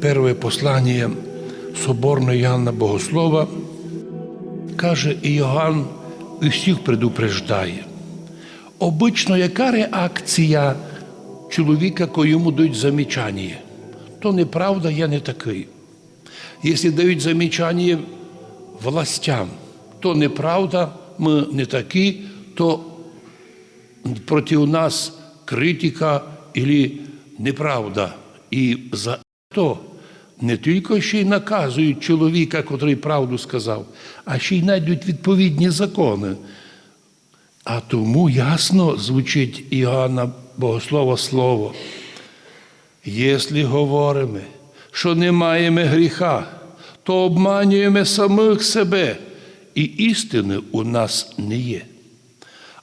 перше послання Соборного Іоанна Богослова, каже Іоанн і всіх предупреждає. Обично, яка реакція чоловіка, коли дають замічання? То неправда, я не такий. Якщо дають замічання властям, то неправда, ми не такі, то проти нас критика або неправда. І за то не тільки ще й наказують чоловіка, котрий правду сказав, а ще й знайдуть відповідні закони. А тому ясно звучить Іоанна Богослова Слово. Якщо говоримо, що не маємо гріха, то обманюємо самих себе, і істини у нас не є.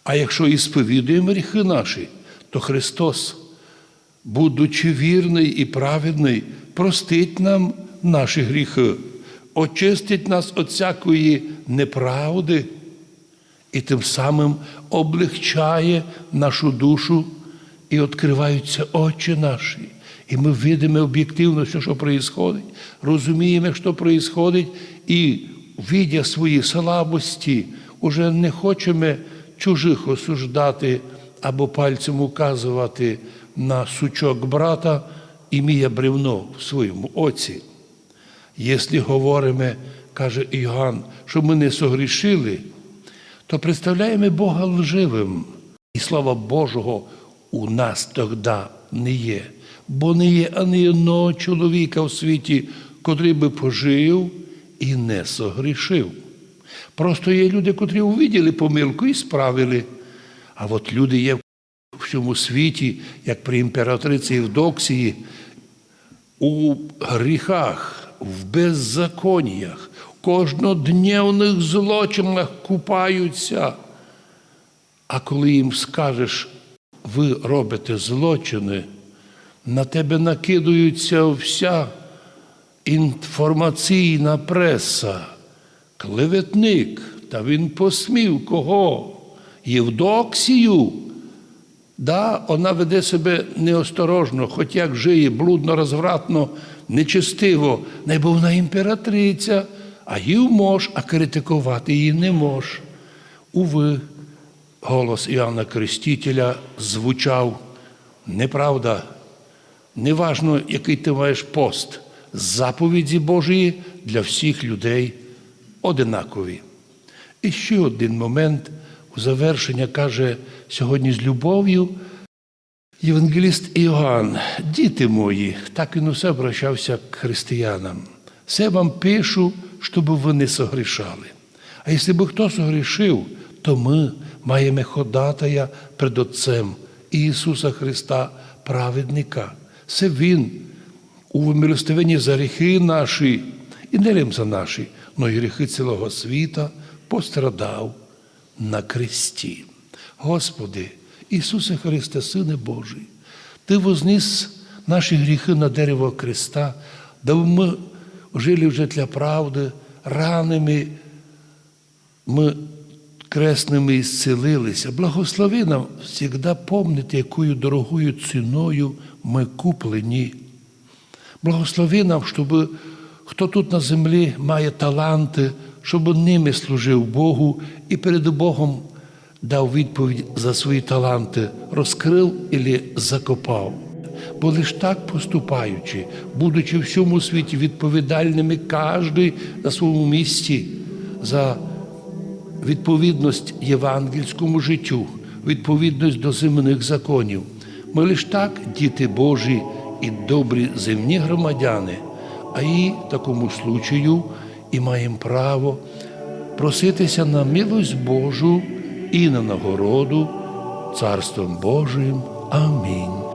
А якщо і сповідуємо гріхи наші, то Христос, будучи вірний і праведний, простить нам наші гріхи, очистить нас від всякої неправди і тим самим облегчає нашу душу і відкриваються очі наші. І ми видимо об'єктивно все, що відбувається, розуміємо, що відбувається, і, видя свої слабості, уже не хочемо чужих осуждати або пальцем указувати на сучок брата, ім'я бревно в своєму оці. Якщо говоримо, каже Іоанн, що ми не согрішили, то представляємо Бога лживим. І слава Божого у нас тоді не є. Бо не є ані одного чоловіка в світі, котрий би пожив і не согрішив. Просто є люди, котрі увиділи помилку і справили. А от люди є всьому світі, як при імператриці Євдоксії, у гріхах, в беззаконіях, кожнодневних злочинах купаються. А коли їм скажеш, ви робите злочини, на тебе накидується вся інформаційна преса, клеветник, та він посмів кого? Євдоксію. Да, вона веде себе неосторожно, хоч як жиє, блудно, розвратно, нечестиво, найбо вона імператриця, а їв мож, а критикувати її не мож. Уви, голос Іоанна Крестителя звучав неправда. Неважно, який ти маєш пост, заповіді Божої для всіх людей одинакові. І ще один момент у завершення каже сьогодні з любов'ю Євангеліст Іоанн, діти мої, так він усе обращався к християнам. Все вам пишу, щоб ви не согрішали. А якщо би хто согрішив, то ми маємо ходатая перед Отцем Ісуса Христа, праведника. Це Він у вимилостивенні за гріхи наші, і не лим за наші, но й гріхи цілого світа пострадав на кресті. Господи, Ісусе Христе, Сине Божий, Ти возніс наші гріхи на дерево креста, дабы ми жили вже для правди, ранами ми кресними ісцелилися. Благослови нам завжди помнити, якою дорогою ціною ми куплені. Благослови нам, щоб хто тут на землі має таланти, щоб ними служив Богу і перед Богом дав відповідь за свої таланти, розкрив і закопав. Бо лиш так поступаючи, будучи в всьому світі відповідальними, кожен на своєму місці за відповідність євангельському життю, відповідність до земних законів. Ми лиш так, діти Божі і добрі земні громадяни, а і такому случаю і маємо право проситися на милость Божу і на нагороду Царством Божим. Амінь.